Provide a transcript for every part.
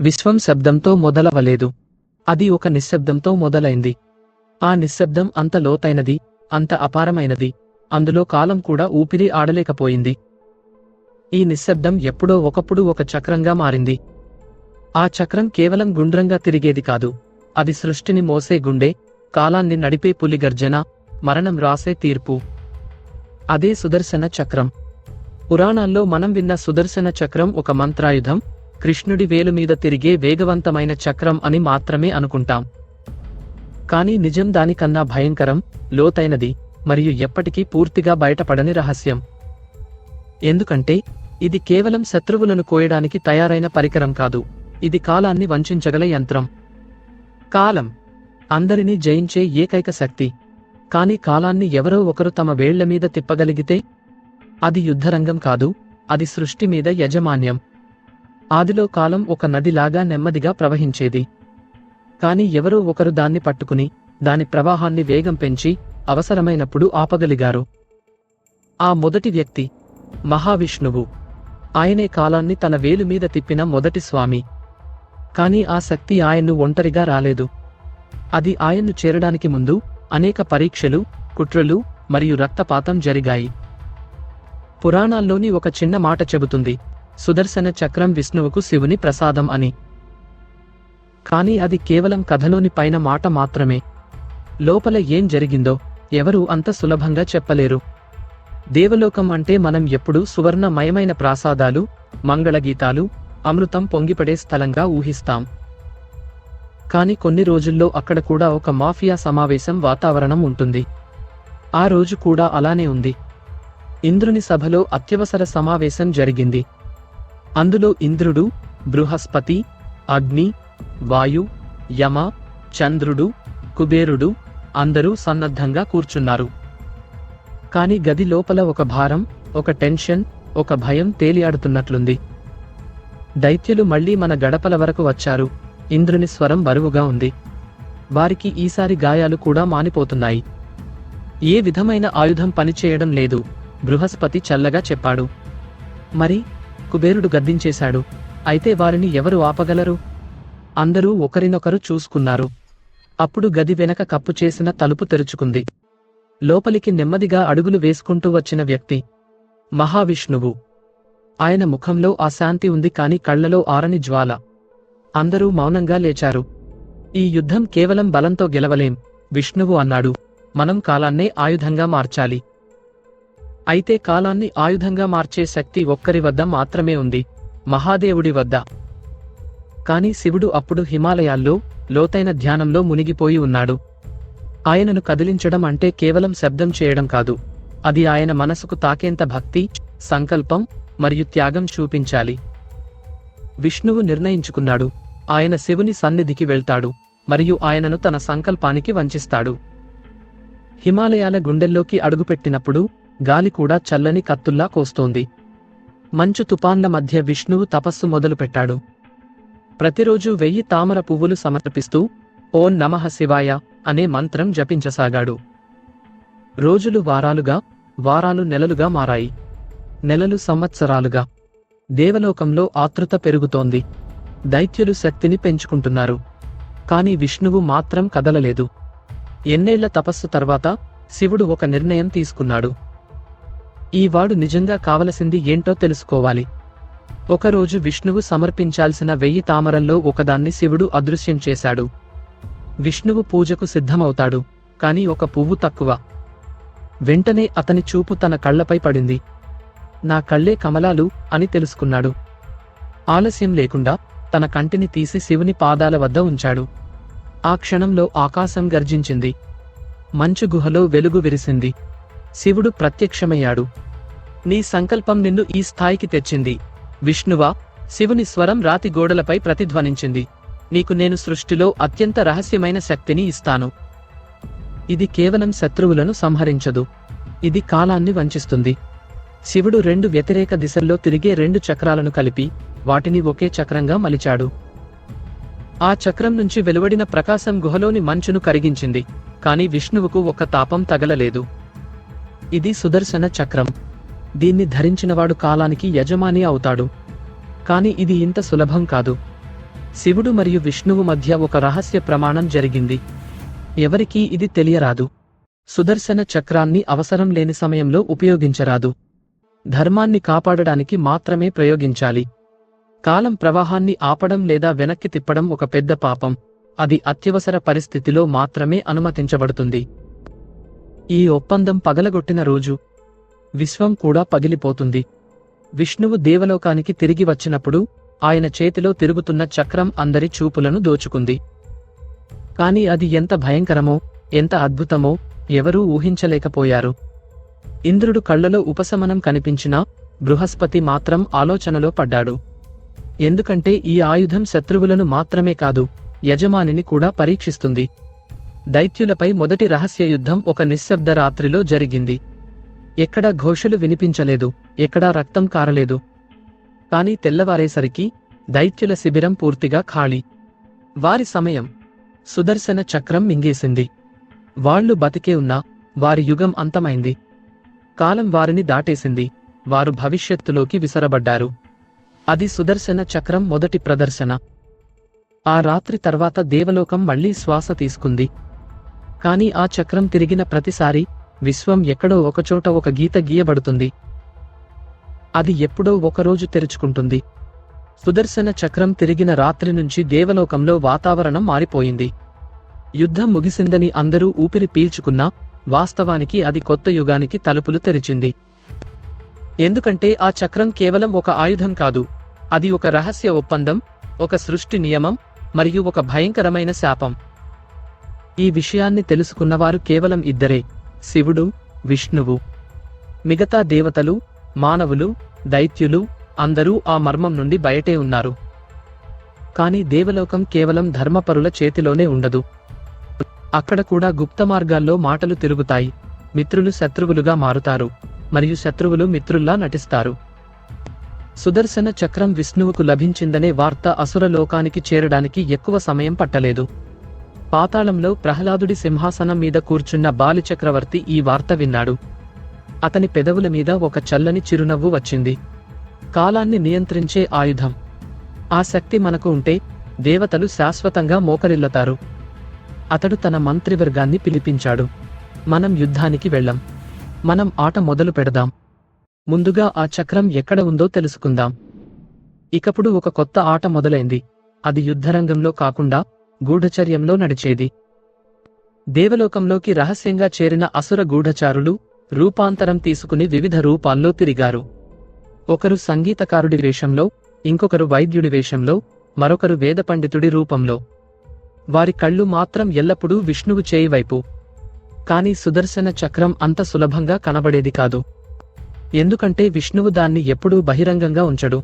విశ్వం శబ్దంతో మొదలవలేదు. అది ఒక నిశ్శబ్దంతో మొదలైంది. ఆ నిశ్శబ్దం అంత లోతైనది అంత అపారమైనది. అందులో కాలం కూడా ఊపిరి ఆడలేకపోయింది. ఈ నిశ్శబ్దం ఎప్పుడో ఒకప్పుడు ఒక చక్రంగా మారింది. ఆ చక్రం కేవలం గుండ్రంగా తిరిగేది కాదు. అది సృష్టిని మోసే గుండె కాలాన్ని నడిపే పులి గర్జన మరణం రాసే తీర్పు. అదే సుదర్శన చక్రం. పురాణాల్లో మనం విన్న సుదర్శన చక్రం ఒక మంత్రాయుధం కృష్ణుడి వేలు మీద తిరిగే వేగవంతమైన చక్రం అని మాత్రమే అనుకుంటాం. కానీ నిజం దానికన్నా భయంకరం లోతైనది మరియు ఎప్పటికీ పూర్తిగా బయటపడని రహస్యం. ఎందుకంటే ఇది కేవలం శత్రువులను కోయడానికి తయారైన పరికరం కాదు ఇది కాలాన్ని వంచించగల యంత్రం. కాలం. అందరినీ జయించే ఏకైక శక్తి. కాని కాలాన్ని ఎవరో ఒకరు తమ వేళ్ళ మీద తిప్పగలిగితే అది యుద్ధరంగం కాదు అది సృష్టి మీద యజమాన్యం. ఆదిలో కాలం ఒక నదిలాగా నెమ్మదిగా ప్రవహించేది. కాని ఎవరో ఒకరు దాన్ని పట్టుకుని దాని ప్రవాహాన్ని వేగం పెంచి అవసరమైనప్పుడు ఆపగలిగారు. ఆ మొదటి వ్యక్తి మహావిష్ణువు. ఆయనే కాలాన్ని తన వేలు మీద తిప్పిన మొదటి స్వామి. కాని ఆ శక్తి ఆయన్ను ఒంటరిగా రాలేదు. అది ఆయన్ను చేరడానికి ముందు అనేక పరీక్షలు కుట్రలు మరియు రక్తపాతం జరిగాయి. పురాణాల్లోని ఒక చిన్న మాట చెబుతుంది. సుదర్శన చక్రం విష్ణువుకు శివుని ప్రసాదం అని. కాని అది కేవలం కథలోని పైన మాట మాత్రమే. లోపల ఏం జరిగిందో ఎవరూ అంత సులభంగా చెప్పలేరు. దేవలోకం అంటే మనం ఎప్పుడూ సువర్ణమయమైన ప్రాసాదాలు మంగళగీతాలు అమృతం పొంగిపడే స్థలంగా ఊహిస్తాం. కాని కొన్ని రోజుల్లో అక్కడ కూడా ఒక మాఫియా సమావేశం వాతావరణం ఉంటుంది. ఆ రోజు కూడా అలానే ఉంది. ఇంద్రుని సభలో అత్యవసర సమావేశం జరిగింది. అందులో ఇంద్రుడు బృహస్పతి అగ్ని వాయు యమ చంద్రుడు కుబేరుడు అందరూ సన్నద్ధంగా కూర్చున్నారు. కాని గది లోపల ఒక భారం ఒక టెన్షన్ ఒక భయం తేలియాడుతున్నట్లుంది. దైత్యులు మళ్ళీ మన గడపల వరకు వచ్చారు. ఇంద్రుని స్వరం బరువుగా ఉంది. వారికి ఈసారి గాయాలు కూడా మానిపోతున్నాయి. ఏ విధమైన ఆయుధం పనిచేయడం లేదు బృహస్పతి చల్లగా చెప్పాడు. మరి కుబేరుడు గద్దించేశాడు. అయితే వారిని ఎవరు ఆపగలరు? అందరూ ఒకరినొకరు చూసుకున్నారు. అప్పుడు గది వెనక కప్పు చేసిన తలుపు తెరుచుకుంది. లోపలికి నెమ్మదిగా అడుగులు వేసుకుంటూ వచ్చిన వ్యక్తి మహావిష్ణువు. ఆయన ముఖంలో ఆ శాంతి ఉంది కాని కళ్ళలో ఆరని జ్వాల. అందరూ మౌనంగా లేచారు. ఈ యుద్ధం కేవలం బలంతో గెలవలేం విష్ణువు అన్నాడు. మనం కాలాన్నే ఆయుధంగా మార్చాలి. అయితే కాలాన్ని ఆయుధంగా మార్చే శక్తి ఒక్కరి వద్ద మాత్రమే ఉంది మహాదేవుడి వద్ద. కాని శివుడు అప్పుడు హిమాలయాల్లో లోతైన ధ్యానంలో మునిగిపోయి ఉన్నాడు. ఆయనను కదిలించడం అంటే కేవలం శబ్దం చేయడం కాదు. అది ఆయన మనసుకు తాకేంత భక్తి సంకల్పం మరియు త్యాగం చూపించాలి. విష్ణువు నిర్ణయించుకున్నాడు. ఆయన శివుని సన్నిధికి వెళ్తాడు మరియు ఆయనను తన సంకల్పానికి వంచిస్తాడు. హిమాలయాల గుండెల్లోకి అడుగుపెట్టినప్పుడు గాలి కూడా చల్లని కత్తుల్లా కోస్తోంది. మంచు తుపాన్ల మధ్య విష్ణువు తపస్సు మొదలుపెట్టాడు. ప్రతిరోజు వెయ్యి తామర పువ్వులు సమర్పిస్తూ ఓం నమః శివాయ అనే మంత్రం జపించసాగాడు. రోజులు వారాలుగా వారాలు నెలలుగా మారాయి. నెలలు సంవత్సరాలుగా. దేవలోకంలో ఆతృత పెరుగుతోంది. దైత్యులు శక్తిని పెంచుకుంటున్నారు. కాని విష్ణువు మాత్రం కదలలేదు. ఎన్నేళ్ళ తపస్సు తర్వాత శివుడు ఒక నిర్ణయం తీసుకున్నాడు. ఈ వాడు నిజంగా కావలసింది ఏంటో తెలుసుకోవాలి. ఒకరోజు విష్ణువు సమర్పించాల్సిన వెయ్యి తామరల్లో ఒకదాన్ని శివుడు అదృశ్యం చేశాడు. విష్ణువు పూజకు సిద్ధమవుతాడు కాని ఒక పువ్వు తక్కువ. వెంటనే అతని చూపు తన కళ్ళపై పడింది. నా కళ్ళే కమలాలు అని తెలుసుకున్నాడు. ఆలస్యం లేకుండా తన కంటిని తీసి శివుని పాదాల వద్ద ఉంచాడు. ఆ క్షణంలో ఆకాశం గర్జించింది. మంచు గుహలో వెలుగు విరిసింది. శివుడు ప్రత్యక్షమయ్యాడు. నీ సంకల్పం నిన్ను ఈ స్థాయికి తెచ్చింది. విష్ణువా శివుని స్వరం రాతి గోడలపై ప్రతిధ్వనించింది. నీకు నేను సృష్టిలో అత్యంత రహస్యమైన శక్తిని ఇస్తాను. ఇది కేవలం శత్రువులను సంహరించదు. ఇది కాలాన్ని వంచిస్తుంది. శివుడు రెండు వ్యతిరేక దిశల్లో తిరిగే రెండు చక్రాలను కలిపి వాటిని ఒకే చక్రంగా మలిచాడు. ఆ చక్రం నుంచి వెలువడిన ప్రకాశం గుహలోని మంచును కరిగించింది కాని విష్ణువుకు ఒక తాపం తగలలేదు. ఇది సుదర్శన చక్రం. దీన్ని ధరించినవాడు కాలానికి యజమాని అవుతాడు. కాని ఇది ఇంత సులభం కాదు. శివుడు మరియు విష్ణువు మధ్య ఒక రహస్య ప్రమాణం జరిగింది. ఎవరికీ ఇది తెలియరాదు. సుదర్శన చక్రాన్ని అవసరం లేని సమయంలో ఉపయోగించరాదు. ధర్మాన్ని కాపాడడానికి మాత్రమే ప్రయోగించాలి. కాలం ప్రవాహాన్ని ఆపడం లేదా వెనక్కి తిప్పడం ఒక పెద్ద పాపం. అది అత్యవసర పరిస్థితిలో మాత్రమే అనుమతించబడుతుంది. ఈ ఒప్పందం పగలగొట్టిన రోజు విశ్వం కూడా పగిలిపోతుంది. విష్ణువు దేవలోకానికి తిరిగి వచ్చినప్పుడు ఆయన చేతిలో తిరుగుతున్న చక్రం అందరి చూపులను దోచుకుంది. కాని అది ఎంత భయంకరమో ఎంత అద్భుతమో ఎవరూ ఊహించలేకపోయారు. ఇంద్రుడు కళ్ళలో ఉపశమనం కనిపించినా బృహస్పతి మాత్రం ఆలోచనలో పడ్డాడు. ఎందుకంటే ఈ ఆయుధం శత్రువులను మాత్రమే కాదు యజమానిని కూడా పరీక్షిస్తుంది. దైత్యులపై మొదటి రహస్య యుద్ధం ఒక నిశ్శబ్ద రాత్రిలో జరిగింది. ఎక్కడా ఘోషలు వినిపించలేదు ఎక్కడా రక్తం కారలేదు. కాని తెల్లవారేసరికి దైత్యుల శిబిరం పూర్తిగా ఖాళీ. వారి సమయం సుదర్శన చక్రం మింగేసింది. వాళ్ళు బతికే ఉన్నా వారి యుగం అంతమైంది. కాలం వారిని దాటేసింది వారు భవిష్యత్తులోకి విసరబడ్డారు. అది సుదర్శన చక్రం మొదటి ప్రదర్శన. ఆ రాత్రి తర్వాత దేవలోకం మళ్ళీ శ్వాస తీసుకుంది. కాని ఆ చక్రం తిరిగిన ప్రతిసారి విశ్వం ఎక్కడో ఒకచోట ఒక గీత గీయబడుతుంది. అది ఎప్పుడో ఒకరోజు తెరుచుకుంటుంది. సుదర్శన చక్రం తిరిగిన రాత్రి నుంచి దేవలోకంలో వాతావరణం మారిపోయింది. యుద్ధం ముగిసిందని అందరూ ఊపిరి పీల్చుకున్నా వాస్తవానికి అది కొత్త యుగానికి తలుపులు తెరిచింది. ఎందుకంటే ఆ చక్రం కేవలం ఒక ఆయుధం కాదు అది ఒక రహస్య ఒప్పందం ఒక సృష్టి నియమం మరియు ఒక భయంకరమైన శాపం. ఈ విషయాన్ని తెలుసుకున్నవారు కేవలం ఇద్దరే. శివుడు విష్ణువు మిగతా దేవతలు మానవులు దైత్యులు అందరూ ఆ మర్మం నుండి బయటే ఉన్నారు. కాని దేవలోకం కేవలం ధర్మపరుల చేతిలోనే ఉండదు. అక్కడ కూడా గుప్త మార్గాల్లో మాటలు తిరుగుతాయి. మిత్రులు శత్రువులుగా మారుతారు. మరియు శత్రువులు మిత్రుల్లా నటిస్తారు. సుదర్శన చక్రం విష్ణువుకు లభించిందనే వార్త అసుర లోకానికి చేరడానికి ఎక్కువ సమయం పట్టలేదు. పాతాళంలో ప్రహ్లాదుడి సింహాసనం మీద కూర్చున్న బాలిచక్రవర్తి ఈ వార్త విన్నాడు. అతని పెదవుల మీద ఒక చల్లని చిరునవ్వు వచ్చింది. కాలాన్ని నియంత్రించే ఆయుధం. ఆ శక్తి మనకు ఉంటే దేవతలు శాశ్వతంగా మోకరిల్లతారు. అతడు తన మంత్రివర్గాన్ని పిలిపించాడు. మనం యుద్ధానికి వెళ్ళం. మనం ఆట మొదలు పెడదాం. ముందుగా ఆ చక్రం ఎక్కడ ఉందో తెలుసుకుందాం. ఇకప్పుడు ఒక కొత్త ఆట మొదలైంది. అది యుద్ధరంగంలో కాకుండా గూఢచర్యంలో నడిచేది. దేవలోకంలోకి రహస్యంగా చేరిన అసుర గూఢచారులు రూపాంతరం తీసుకుని వివిధ రూపాల్లో తిరిగారు. ఒకరు సంగీతకారుడి వేషంలో ఇంకొకరు వైద్యుడి వేషంలో మరొకరు వేద పండితుడి రూపంలో. వారి కళ్ళు మాత్రం ఎల్లప్పుడూ విష్ణువు చేయివైపు కాని సుదర్శన చక్రం అంత సులభంగా కనబడేది కాదు. ఎందుకంటే విష్ణువు దాన్ని ఎప్పుడూ బహిరంగంగా ఉంచడు.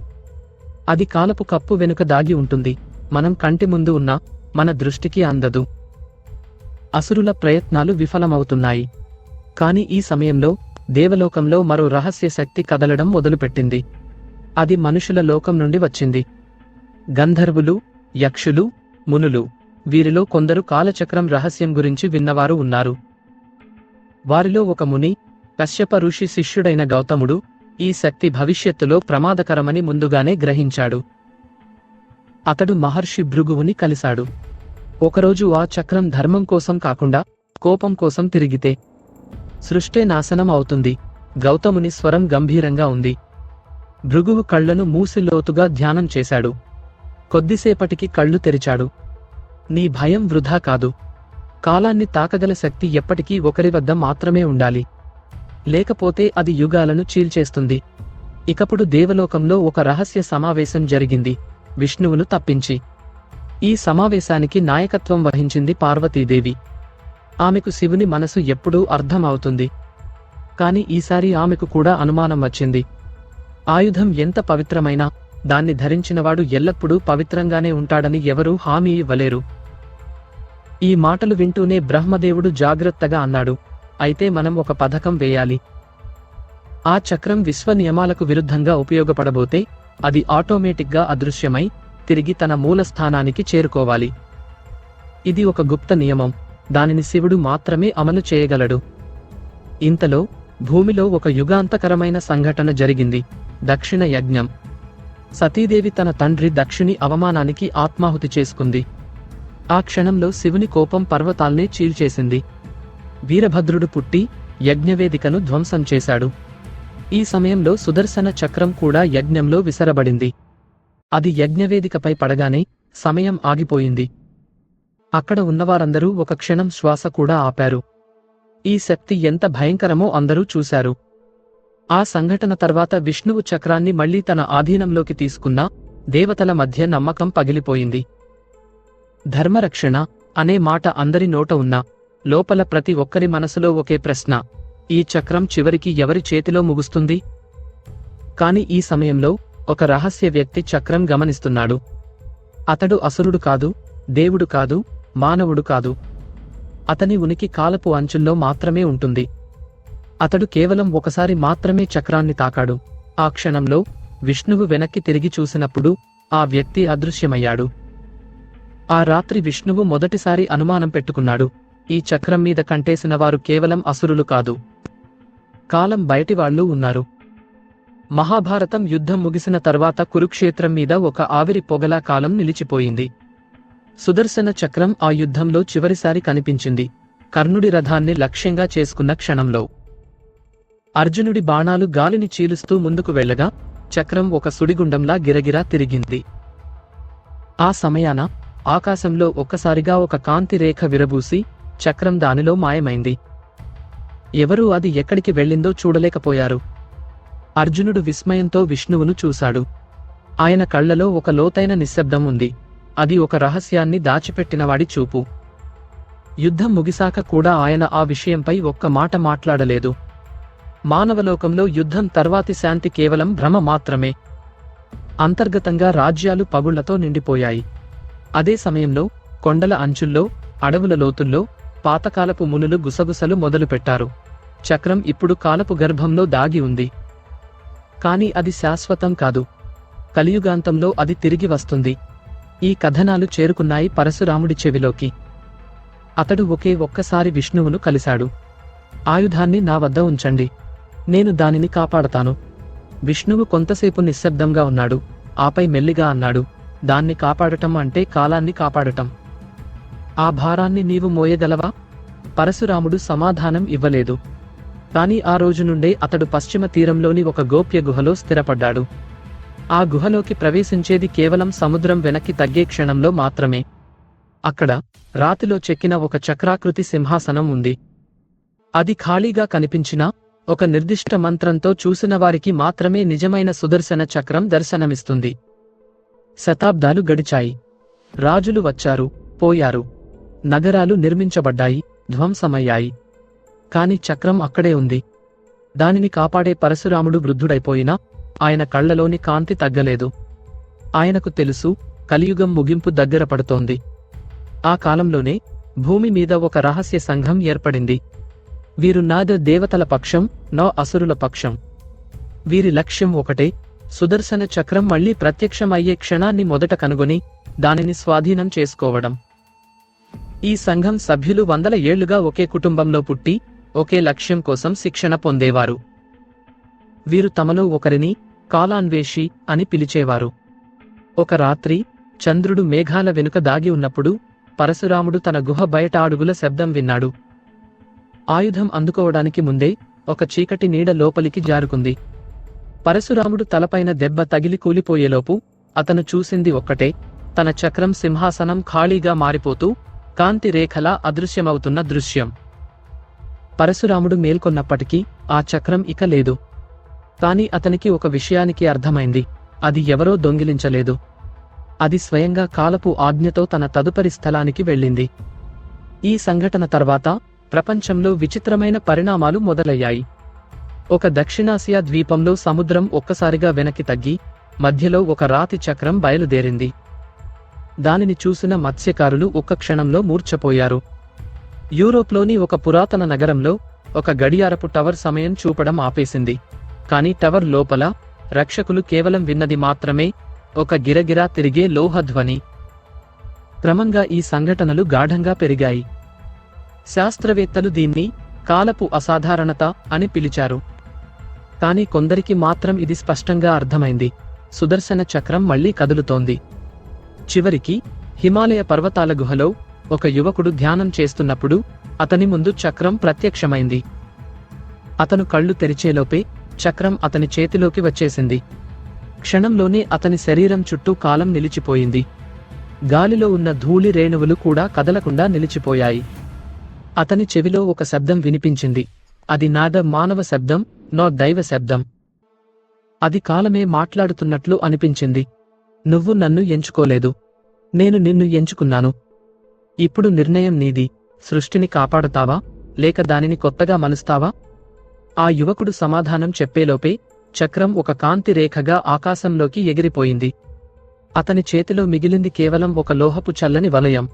అది కాలపు కప్పు వెనుక దాగి ఉంటుంది. మనం కంటి ముందు ఉన్నా మన దృష్టికి అందదు. అసురుల ప్రయత్నాలు విఫలమవుతున్నాయి. కాని ఈ సమయంలో దేవలోకంలో మరో రహస్య శక్తి కదలడం మొదలుపెట్టింది. అది మనుషుల లోకం నుండి వచ్చింది. గంధర్వులు యక్షులు మునులు వీరిలో కొందరు కాలచక్రం రహస్యం గురించి విన్నవారు ఉన్నారు. వారిలో ఒక ముని కశ్యప ఋషి శిష్యుడైన గౌతముడు ఈ శక్తి భవిష్యత్తులో ప్రమాదకరమని ముందుగానే గ్రహించాడు. అతడు మహర్షి భృగువుని కలిశాడు. ఒకరోజు ఆ చక్రం ధర్మం కోసం కాకుండా కోపం కోసం తిరిగితే సృష్టే నాశనం అవుతుంది. గౌతముని స్వరం గంభీరంగా ఉంది. భృగువు కళ్ళను మూసి లోతుగా ధ్యానం చేశాడు. కొద్దిసేపటికి కళ్ళు తెరిచాడు. నీ భయం వృధా కాదు. కాలాన్ని తాకగల శక్తి ఎప్పటికీ ఒకరి వద్ద మాత్రమే ఉండాలి. లేకపోతే అది యుగాలను చీల్చేస్తుంది. ఇకప్పుడు దేవలోకంలో ఒక రహస్య సమావేశం జరిగింది. విష్ణువును తప్పించి. ఈ సమావేశానికి నాయకత్వం వహించింది పార్వతీదేవి. ఆమెకు శివుని మనసు ఎప్పుడూ అర్థం అవుతుంది కాని ఈసారి ఆమెకు కూడా అనుమానం వచ్చింది. ఆయుధం ఎంత పవిత్రమైనా దాన్ని ధరించినవాడు ఎల్లప్పుడూ పవిత్రంగానే ఉంటాడని ఎవరూ హామీ ఇవ్వలేరు. ఈ మాటలు వింటూనే బ్రహ్మదేవుడు జాగ్రత్తగా అన్నాడు. అయితే మనం ఒక పథకం వేయాలి. ఆ చక్రం విశ్వ నియమాలకు విరుద్ధంగా ఉపయోగపడబోతే అది ఆటోమేటిక్గా అదృశ్యమై తిరిగి తన మూల స్థానానికి చేరుకోవాలి. ఇది ఒక గుప్త నియమం. దానిని శివుడు మాత్రమే అమలు చేయగలడు. ఇంతలో భూమిలో ఒక యుగాంతకరమైన సంఘటన జరిగింది. దక్షిణ యజ్ఞం. సతీదేవి తన తండ్రి దక్షిణి అవమానానికి ఆత్మాహుతి చేసుకుంది. ఆ క్షణంలో శివుని కోపం పర్వతాల్నే చీల్చేసింది. వీరభద్రుడు పుట్టి యజ్ఞవేదికను ధ్వంసం చేశాడు. ఈ సమయంలో సుదర్శన చక్రం కూడా యజ్ఞంలో విసరబడింది. అది యజ్ఞవేదికపై పడగానే సమయం ఆగిపోయింది. అక్కడ ఉన్నవారందరూ ఒక క్షణం శ్వాస కూడా ఆపారు. ఈ శక్తి ఎంత భయంకరమో అందరూ చూశారు. ఆ సంఘటన తర్వాత విష్ణువు చక్రాన్ని మళ్ళీ తన ఆధీనంలోకి తీసుకున్నా దేవతల మధ్య నమ్మకం పగిలిపోయింది. ధర్మరక్షణ అనే మాట అందరి నోట ఉన్నా లోపల ప్రతి ఒక్కరి మనసులో ఒకే ప్రశ్న ఈ చక్రం చివరికి ఎవరి చేతిలో ముగుస్తుంది? కాని ఈ సమయంలో ఒక రహస్య వ్యక్తి చక్రం గమనిస్తున్నాడు. అతడు అసురుడు కాదు దేవుడు కాదు మానవుడు కాదు. అతని ఉనికి కాలపు అంచుల్లో మాత్రమే ఉంటుంది. అతడు కేవలం ఒకసారి మాత్రమే చక్రాన్ని తాకాడు. ఆ క్షణంలో విష్ణువు వెనక్కి తిరిగి చూసినప్పుడు ఆ వ్యక్తి అదృశ్యమయ్యాడు. ఆ రాత్రి విష్ణువు మొదటిసారి అనుమానం పెట్టుకున్నాడు. ఈ చక్రం మీద కంటేసిన వారు కేవలం అసురులు కాదు. కాలం బయటివాళ్ళు ఉన్నారు. మహాభారతం యుద్ధం ముగిసిన తర్వాత కురుక్షేత్రం మీద ఒక ఆవిరి పొగలా కాలం నిలిచిపోయింది. సుదర్శన చక్రం ఆ యుద్ధంలో చివరిసారి కనిపించింది. కర్ణుడి రథాన్ని లక్ష్యంగా చేసుకున్న క్షణంలో. అర్జునుడి బాణాలు గాలిని చీలుస్తూ ముందుకు వెళ్ళగా చక్రం ఒక సుడిగుండంలా గిరగిరా తిరిగింది. ఆ సమయాన ఆకాశంలో ఒక్కసారిగా ఒక కాంతి రేఖ విరబూసి చక్రం దానిలో మాయమైంది. ఎవరూ అది ఎక్కడికి వెళ్ళిందో చూడలేకపోయారు. అర్జునుడు విస్మయంతో విష్ణువును చూశాడు. ఆయన కళ్ళలో ఒక లోతైన నిశ్శబ్దం ఉంది. అది ఒక రహస్యాన్ని దాచిపెట్టినవాడి చూపు. యుద్ధం ముగిసాక కూడా ఆయన ఆ విషయంపై ఒక్క మాట మాట్లాడలేదు. మానవలోకంలో యుద్ధం తర్వాతి శాంతి కేవలం భ్రమ మాత్రమే. అంతర్గతంగా రాజ్యాలు పగుళ్ళతో నిండిపోయాయి. అదే సమయంలో కొండల అంచుల్లో అడవుల లోతుల్లో పాతకాలపు మునులు గుసగుసలు మొదలుపెట్టారు. చక్రం ఇప్పుడు కాలపు గర్భంలో దాగి ఉంది. కాని అది శాశ్వతం కాదు. కలియుగాంతంలో అది తిరిగి వస్తుంది. ఈ కథనాలు చేరుకున్నాయి పరశురాముడి చెవిలోకి. అతడు ఒకే ఒక్కసారి విష్ణువును కలిశాడు. ఆయుధాన్ని నా వద్ద ఉంచండి. నేను దానిని కాపాడతాను. విష్ణువు కొంతసేపు నిశ్శబ్దంగా ఉన్నాడు. ఆపై మెల్లిగా అన్నాడు. దాన్ని కాపాడటం అంటే కాలాన్ని కాపాడటం. ఆ భారాన్ని నీవు మోయగలవా? పరశురాముడు సమాధానం ఇవ్వలేదు. కాని ఆ రోజు నుండే అతడు పశ్చిమ తీరంలోని ఒక గోప్య గుహలో స్థిరపడ్డాడు. ఆ గుహలోకి ప్రవేశించేది కేవలం సముద్రం వెనక్కి తగ్గే క్షణంలో మాత్రమే. అక్కడ రాతిలో చెక్కిన ఒక చక్రాకృతి సింహాసనం ఉంది. అది ఖాళీగా కనిపించినా ఒక నిర్దిష్ట మంత్రంతో చూసిన వారికి మాత్రమే నిజమైన సుదర్శన చక్రం దర్శనమిస్తుంది. శతాబ్దాలు గడిచాయి. రాజులు వచ్చారు పోయారు. నగరాలు నిర్మించబడ్డాయి ధ్వంసమయ్యాయి. కాని చక్రం అక్కడే ఉంది. దానిని కాపాడే పరశురాముడు వృద్ధుడైపోయినా ఆయన కళ్ళలోని కాంతి తగ్గలేదు. ఆయనకు తెలుసు కలియుగం ముగింపు దగ్గర పడుతోంది. ఆ కాలంలోనే భూమి మీద ఒక రహస్య సంఘం ఏర్పడింది. వీరు నాద దేవతల పక్షం నా అసురుల పక్షం. వీరి లక్ష్యం ఒకటే సుదర్శన చక్రం మళ్ళీ ప్రత్యక్షమయ్యే క్షణాన్ని మొదట కనుగొని దానిని స్వాధీనం చేసుకోవడం. ఈ సంఘం సభ్యులు వందల ఏళ్ళుగా ఒకే కుటుంబంలో పుట్టి ఒకే లక్ష్యం కోసం శిక్షణ పొందేవారు. వీరు తమలో ఒకరిని కాలాన్వేషి అని పిలిచేవారు. ఒక రాత్రి చంద్రుడు మేఘాల వెనుక దాగి ఉన్నప్పుడు పరశురాముడు తన గుహ బయట అడుగుల శబ్దం విన్నాడు. ఆయుధం అందుకోవడానికి ముందే ఒక చీకటి నీడ లోపలికి జారుకుంది. పరశురాముడు తలపైన దెబ్బ తగిలి కూలిపోయేలోపు అతను చూసింది ఒక్కటే తన చక్రం సింహాసనం ఖాళీగా మారిపోతూ కాంతి రేఖలా అదృశ్యమవుతున్న దృశ్యం. పరశురాముడు మేల్కొన్నప్పటికీ ఆ చక్రం ఇక లేదు. కాని అతనికి ఒక విషయానికి అర్థమైంది. అది ఎవరో దొంగిలించలేదు. అది స్వయంగా కాలపు ఆజ్ఞతో తన తదుపరి స్థలానికి వెళ్ళింది. ఈ సంఘటన తర్వాత ప్రపంచంలో విచిత్రమైన పరిణామాలు మొదలయ్యాయి. ఒక దక్షిణాసియా ద్వీపంలో సముద్రం ఒక్కసారిగా వెనక్కి తగ్గి మధ్యలో ఒక రాతి చక్రం బయలుదేరింది. దానిని చూసిన మత్స్యకారులు ఒక్క క్షణంలో మూర్ఛపోయారు. యూరోప్లోని ఒక పురాతన నగరంలో ఒక గడియారపు టవర్ సమయం చూపడం ఆపేసింది. కాని టవర్ లోపల రక్షకులు కేవలం విన్నది మాత్రమే ఒక గిరగిరా తిరిగే లోహధ్వని. క్రమంగా ఈ సంఘటనలు గాఢంగా పెరిగాయి. శాస్త్రవేత్తలు దీన్ని కాలపు అసాధారణత అని పిలిచారు. కాని కొందరికి మాత్రం ఇది స్పష్టంగా అర్థమైంది. సుదర్శన చక్రం మళ్ళీ కదులుతోంది. చివరికి హిమాలయ పర్వతాల గుహలో ఒక యువకుడు ధ్యానం చేస్తున్నప్పుడు అతని ముందు చక్రం ప్రత్యక్షమైంది. అతను కళ్ళు తెరిచేలోపే చక్రం అతని చేతిలోకి వచ్చేసింది. క్షణంలోనే అతని శరీరం చుట్టూ కాలం నిలిచిపోయింది. గాలిలో ఉన్న ధూళి రేణువులు కూడా కదలకుండా నిలిచిపోయాయి. అతని చెవిలో ఒక శబ్దం వినిపించింది. అది నాద మానవ శబ్దం నో దైవ శబ్దం. అది కాలమే మాట్లాడుతున్నట్లు అనిపించింది. నువ్వు నన్ను ఎంచుకోలేదు. నేను నిన్ను ఎంచుకున్నాను. ఇప్పుడు నిర్ణయం నీది. సృష్టిని కాపాడుతావా? లేక దానిని కొత్తగా మలుస్తావా? ఆ యువకుడు సమాధానం చెప్పేలోపే చక్రం ఒక కాంతి రేఖగా ఆకాశంలోకి ఎగిరిపోయింది. అతని చేతిలో మిగిలింది కేవలం ఒక లోహపు చల్లని వలయం.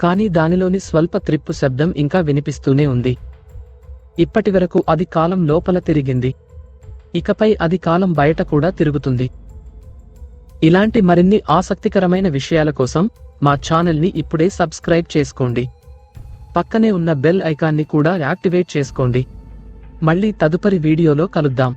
కాని దానిలోని స్వల్ప త్రిప్పు శబ్దం ఇంకా వినిపిస్తూనే ఉంది. ఇప్పటివరకు అది కాలం లోపల తిరిగింది. ఇకపై అది కాలం బయట కూడా తిరుగుతుంది. ఇలాంటి మరిన్ని ఆసక్తికరమైన విషయాల కోసం మా ఛానల్ని ఇప్పుడే సబ్స్క్రైబ్ చేసుకోండి. పక్కనే ఉన్న బెల్ ఐకాన్ని కూడా యాక్టివేట్ చేసుకోండి. మళ్ళీ తదుపరి వీడియోలో కలుద్దాం.